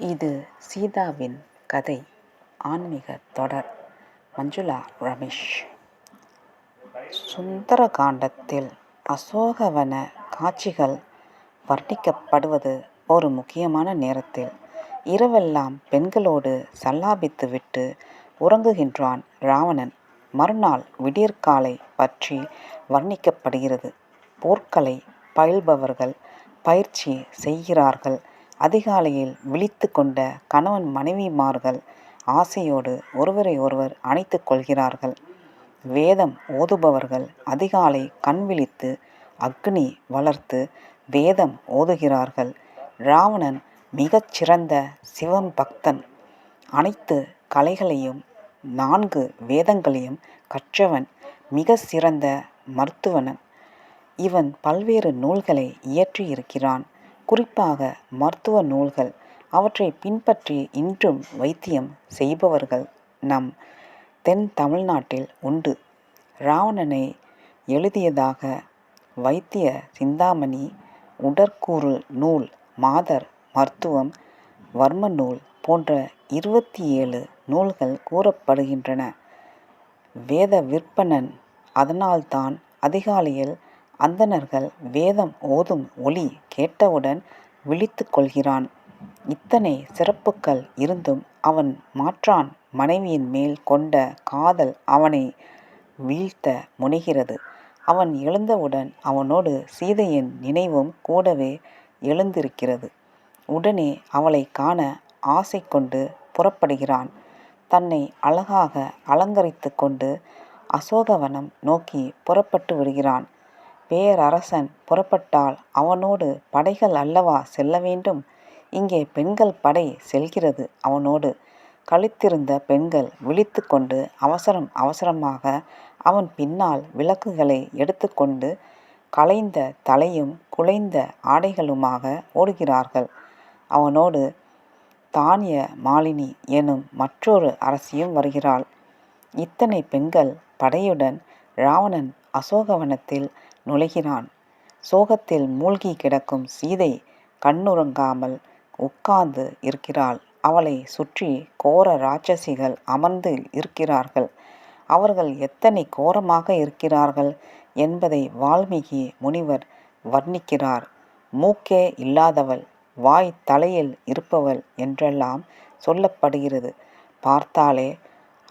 இது சீதாவின் கதை. ஆன்மீக தொடர். மஞ்சுளா ரமேஷ். சுந்தரகாண்டத்தில் அசோகவன காட்சிகள் வர்ணிக்கப்படுவது ஒரு முக்கியமான நேரத்தில். இரவெல்லாம் பெண்களோடு சல்லாபித்துவிட்டு உறங்குகின்றான் ராவணன். மறுநாள் விடியற்காலை பற்றி வர்ணிக்கப்படுகிறது. போர்க்களை பயில்பவர்கள் பயிற்சி செய்கிறார்கள். அதிகாலையில் விழித்து கொண்ட கணவன் மனைவிமார்கள் ஆசையோடு ஒருவரை ஒருவர் அணைத்து கொள்கிறார்கள். வேதம் ஓதுபவர்கள் அதிகாலை கண் விழித்து அக்னி வளர்த்து வேதம் ஓதுகிறார்கள். ராவணன் மிகச்சிறந்த சிவம் பக்தன். அனைத்து கலைகளையும் நான்கு வேதங்களையும் கற்றவன் மிக சிறந்த மருத்துவனன். இவன் பல்வேறு நூல்களை இயற்றியிருக்கிறான். குறிப்பாக மருத்துவ நூல்கள் அவற்றை பின்பற்றி இன்றும் வைத்தியம் செய்பவர்கள் நம் தென் தமிழ்நாட்டில் உண்டு. ராவணனை எழுதியதாக வைத்திய சிந்தாமணி உடற்கூறு நூல் மாதர் மருத்துவம் வர்ம நூல் போன்ற இருபத்தி ஏழு நூல்கள் கூறப்படுகின்றன. வேத விற்பனன் அதனால்தான் அதிகாலையில் அந்தணர்கள் வேதம் ஓதும் ஒலி கேட்டவுடன் விழித்து கொள்கிறான். இத்தனை சிறப்புக்கள் இருந்தும் அவன் மாற்றான் மனைவியின் மேல் கொண்ட காதல் அவனை வீழ்த்த முனைகிறது. அவன் எழுந்தவுடன் அவனோடு சீதையின் நினைவும் கூடவே எழுந்திருக்கிறது. உடனே அவளை காண ஆசை கொண்டு புறப்படுகிறான். தன்னை அழகாக அலங்கரித்து கொண்டு அசோகவனம் நோக்கி புறப்பட்டு விடுகிறான். பேரரசன் புறப்பட்டால் அவனோடு படைகள் அல்லவா செல்ல வேண்டும்? இங்கே பெண்கள் படை செல்கிறது அவனோடு. கழித்திருந்த பெண்கள் விழித்து கொண்டு அவசரம் அவசரமாக அவன் பின்னால் விளக்குகளை எடுத்துக்கொண்டு களைந்த தலையும் குலைந்த ஆடைகளுமாக ஓடுகிறார்கள். அவனோடு தானிய மாலினி எனும் மற்றொரு அரசியும் வருகிறாள். இத்தனை பெண்கள் படையுடன் ராவணன் அசோகவனத்தில் நுழைகிறான். சோகத்தில் மூழ்கி கிடக்கும் சீதை கண்ணுறங்காமல் உட்கார்ந்து இருக்கிறாள். அவளை சுற்றி கோர ராட்சசிகள் அமர்ந்து இருக்கிறார்கள். அவர்கள் எத்தனை கோரமாக இருக்கிறார்கள் என்பதை வால்மீகி முனிவர் வர்ணிக்கிறார். மூக்கே இல்லாதவள் வாய் தலையில் இருப்பவள் என்றெல்லாம் சொல்லப்படுகிறது. பார்த்தாலே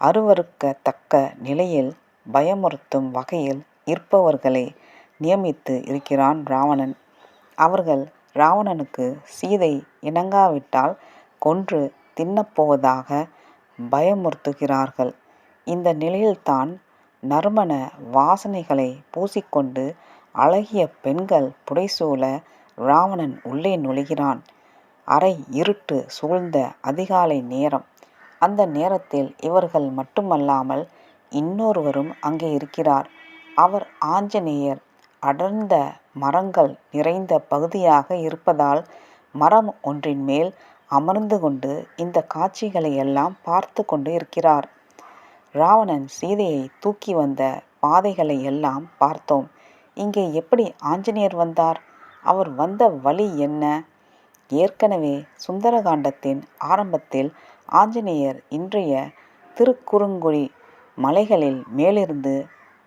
அருவறுக்கத்தக்க நிலையில் பயமுறுத்தும் வகையில் இருப்பவர்களை நியமித்து இருக்கிறான் ராவணன். அவர்கள் ராவணனுக்கு சீதை இணங்காவிட்டால் கொன்று தின்னப்போவதாக பயமுறுத்துகிறார்கள். இந்த நிலையில்தான் நறுமண வாசனைகளை பூசிக்கொண்டு அழகிய பெண்கள் புடைசூழ ராவணன் உள்ளே நுழைகிறான். அரை இருட்டு சூழ்ந்த அதிகாலை நேரம். அந்த நேரத்தில் இவர்கள் மட்டுமல்லாமல் இன்னொருவரும் அங்கே இருக்கிறார். அவர் ஆஞ்சநேயர் அடர்ந்த மரங்கள் நிறைந்த பகுதியாக இருப்பதால் மரம் ஒன்றின் மேல் அமர்ந்து கொண்டு இந்த காட்சிகளை எல்லாம் பார்த்து கொண்டு இருக்கிறார். ராவணன் சீதையை தூக்கி வந்த பாதைகளை எல்லாம் பார்த்தோம். இங்கே எப்படி ஆஞ்சநேயர் வந்தார்? அவர் வந்த வழி என்ன? ஏற்கனவே சுந்தரகாண்டத்தின் ஆரம்பத்தில் ஆஞ்சநேயர் இன்றைய திருக்குறுங்குடி மலைகளில் மேலிருந்து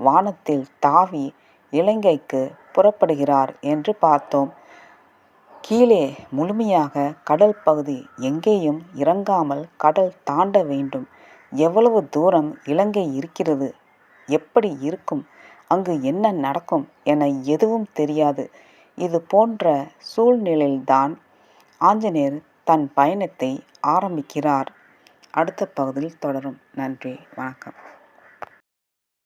வானத்தில் தாவி இலங்கைக்கு புறப்படுகிறார் என்று பார்த்தோம். கீழே முழுமையாக கடல் பகுதி எங்கேயும் இறங்காமல் கடல் தாண்ட வேண்டும். எவ்வளவு தூரம் இலங்கை இருக்கிறது? எப்படி இருக்கும்? அங்கு என்ன நடக்கும் என எதுவும் தெரியாது. இது போன்ற சூழ்நிலையில்தான் ஆஞ்சநேயர் தன் பயணத்தை ஆரம்பிக்கிறார். அடுத்த பகுதியில் தொடரும். நன்றி. வணக்கம்.